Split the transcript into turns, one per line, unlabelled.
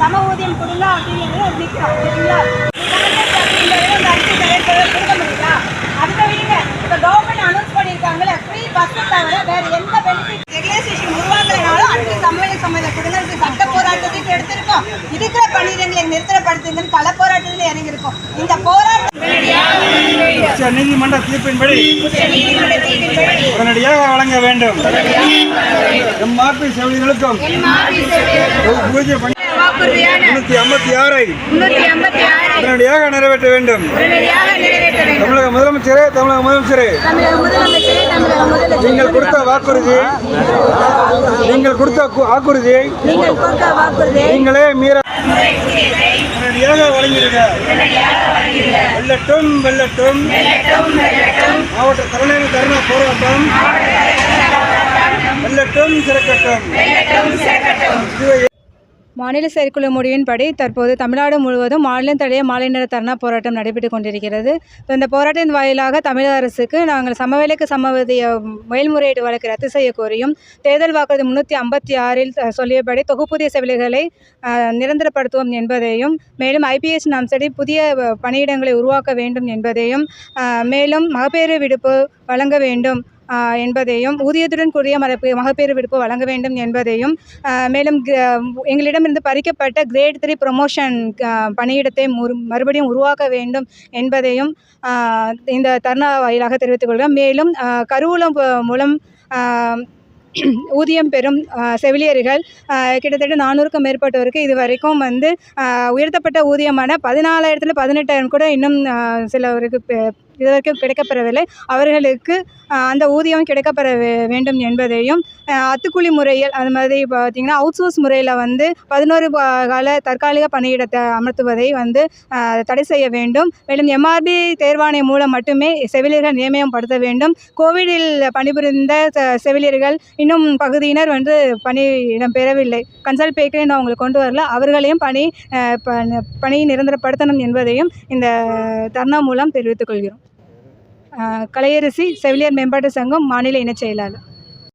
சம ஊதியம் கொடுங்க அப்படிங்கிறது அது நிற்கிறோம் சரிங்களா? இப்போ கவர்மெண்ட் அனௌன்ஸ் பண்ணியிருக்காங்களே ஃப்ரீ பஸ்ஸை தவிர வேறு எந்த பெனிஃபிட் ரெகுலேஷன் உருவாக்கலைனாலும் அதுக்கு சமவெளி சமயத்தை சட்ட போராட்டத்துக்கு எடுத்திருக்கோம். இருக்கிற பணியிடங்களை நிறுத்தப்படுத்துங்கன்னு கள போராட்டத்தில் இறங்கியிருக்கோம். இந்த போராட்டம்
நீதிமன்ற தீர்ப்பின்படி உடனடியாக வழங்க வேண்டும். எம்ஆர்பி செவிலிகளுக்கும் பூஜை பண்ணி
முன்னூத்தி
ஐம்பத்தி ஆறை உடனடியாக நிறைவேற்ற வேண்டும். தமிழக முதலமைச்சரே தமிழக முதலமைச்சரே. நீங்கள் கொடுத்த வாக்குறுதி நீங்கள் கொடுத்த வாக்குறுதியை நீங்கள் மீற உடனடியாக வழங்கிடுங்க. வெள்ளட்டும் வெள்ளட்டும் மாவட்ட தலைநகர் தருண போராட்டம். வெள்ளட்டும் சிறக்கட்டும்.
மாநில செயற்குழு முடிவின்படி தற்போது தமிழ்நாடு முழுவதும் மாநிலம் தடைய மாலை நேர தர்ணா போராட்டம் நடைபெற்று கொண்டிருக்கிறது. இந்த போராட்டத்தின் வாயிலாக தமிழக அரசுக்கு நாங்கள் சமவேலைக்கு சமவதிய மேல்முறையீடு வழக்கு ரத்து செய்ய கோரியும் தேர்தல் வாக்குறுதி முன்னூற்றி ஐம்பத்தி ஆறில் சொல்லியபடி தொகுப்புதிய செவிலிகளை நிரந்தரப்படுத்துவோம் என்பதையும் மேலும் ஐபிஎஸ் நம்சடி புதிய பணியிடங்களை உருவாக்க வேண்டும் என்பதையும் மேலும் மகப்பேறு விடுப்பு வழங்க வேண்டும். என்பதையும் ஊதியத்துடன் கூடிய மரப்பு மகப்பேறு விடுப்பு வழங்க வேண்டும் என்பதையும் மேலும் கிர- எங்களிடமிருந்து பறிக்கப்பட்ட கிரேட் த்ரீ ப்ரொமோஷன் பணியிடத்தை மறுபடியும் உருவாக்க வேண்டும் என்பதையும் இந்த தருணா வாயிலாக தெரிவித்துக் கொள்கிறோம். மேலும் கருவூலம் மூலம் ஊதியம் பெறும் செவிலியர்கள் கிட்டத்தட்ட நானூறுக்கும் மேற்பட்டோருக்கு இது வரைக்கும் வந்து உயர்த்தப்பட்ட ஊதியமான பதினாலாயிரத்தில் பதினெட்டாயிரம் கூட இன்னும் சிலவருக்கு பெ- இது வரைக்கும் கிடைக்கப்பெறவில்லை. அவர்களுக்கு அந்த ஊதியம் கிடைக்கப்பெற வேண்டும் என்பதையும் அத்துக்குழி அத்துக்கூலி முறையில் அது மாதிரி பார்த்திங்கன்னா அவுட் சோர்ஸ் முறையில் வந்து பதினோரு கால தற்காலிக பணியிடத்தை அமர்த்துவதை வந்து தடை செய்ய வேண்டும். மேலும் எம்ஆர்பி தேர்வாணையம் மூலம் மட்டுமே செவிலியர்கள் நியமனப்படுத்த வேண்டும். கோவிடில் பணிபுரிந்த செ- செவிலியர்கள் இன்னும் பகுதியினர் வந்து பணியிடம் பெறவில்லை. கன்சல்ட் பேக்கரின்னு அவங்களை கொண்டு வரல. அவர்களையும் பணி ஆஹ் பணி நிரந்தரப்படுத்தணும் என்பதையும் இந்த தர்ணா மூலம் தெரிவித்துக் கொள்கிறோம். கலையரசி செவிலியர் மேம்பாட்டு சங்கம் மாநில இணைச் செயலாளர்.